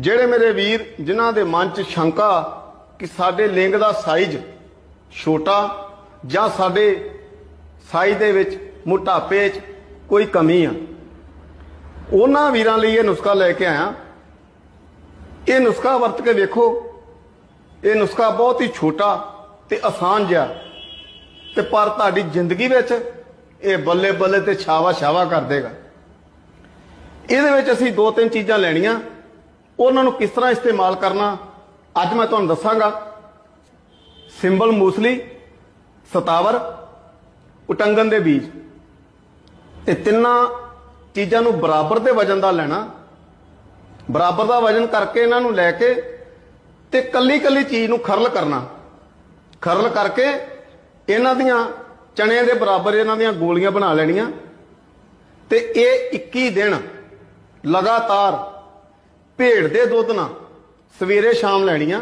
ਜਿਹੜੇ ਮੇਰੇ ਵੀਰ, ਜਿਨ੍ਹਾਂ ਦੇ ਮਨ 'ਚ ਸ਼ੰਕਾ ਕਿ ਸਾਡੇ ਲਿੰਗ ਦਾ ਸਾਈਜ਼ ਛੋਟਾ ਜਾਂ ਸਾਡੇ ਸਾਈਜ਼ ਦੇ ਵਿੱਚ ਮੋਟਾਪੇ 'ਚ ਕੋਈ ਕਮੀ ਆ, ਉਹਨਾਂ ਵੀਰਾਂ ਲਈ ਇਹ ਨੁਸਖਾ ਲੈ ਕੇ ਆਇਆ। ਇਹ ਨੁਸਖਾ ਵਰਤ ਕੇ ਵੇਖੋ, ਇਹ ਨੁਸਖਾ ਬਹੁਤ ਹੀ ਛੋਟਾ ਤੇ ਆਸਾਨ ਜਿਹਾ। ਤੇ ਪਰ ਤੁਹਾਡੀ ਜ਼ਿੰਦਗੀ ਵਿੱਚ ਇਹ ਬੱਲੇ ਬੱਲੇ ਤੇ ਛਾਵਾ ਛਾਵਾ ਕਰ ਦੇਗਾ। ਇਹਦੇ ਵਿੱਚ ਅਸੀਂ ਦੋ ਤਿੰਨ ਚੀਜ਼ਾਂ ਲੈਣੀਆਂ। ਉਹਨਾਂ ਨੂੰ ਕਿਸ ਤਰ੍ਹਾਂ ਇਸਤੇਮਾਲ ਕਰਨਾ, ਅੱਜ ਮੈਂ ਤੁਹਾਨੂੰ ਦੱਸਾਂਗਾ। ਸਿੰਬਲ ਮੂਸਲੀ, ਸਤਾਵਰ ਉਟੰਗਨ ਦੇ ਬੀਜ। ਇਹ ਤਿੰਨਾਂ ਚੀਜ਼ਾਂ ਨੂੰ ਬਰਾਬਰ ਦੇ ਵਜਨ ਦਾ ਲੈਣਾ। ਬਰਾਬਰ ਦਾ ਵਜਨ ਕਰਕੇ ਇਹਨਾਂ ਨੂੰ ਲੈ ਕੇ ਤੇ ਕੱਲੀ ਕੱਲੀ ਚੀਜ਼ ਨੂੰ ਖਰਲ ਕਰਨਾ। ਖਰਲ ਕਰਕੇ ਇਹਨਾਂ ਦੀਆਂ ਚਣਿਆਂ ਦੇ ਬਰਾਬਰ ਇਹਨਾਂ ਦੀਆਂ ਗੋਲੀਆਂ ਬਣਾ ਲੈਣੀਆਂ। ਤੇ ਇਹ 21 ਦਿਨ ਲਗਾਤਾਰ ਭੇਡ ਦੇ ਦੁੱਧ ਨਾਲ ਸਵੇਰੇ ਸ਼ਾਮ ਲੈਣੀਆਂ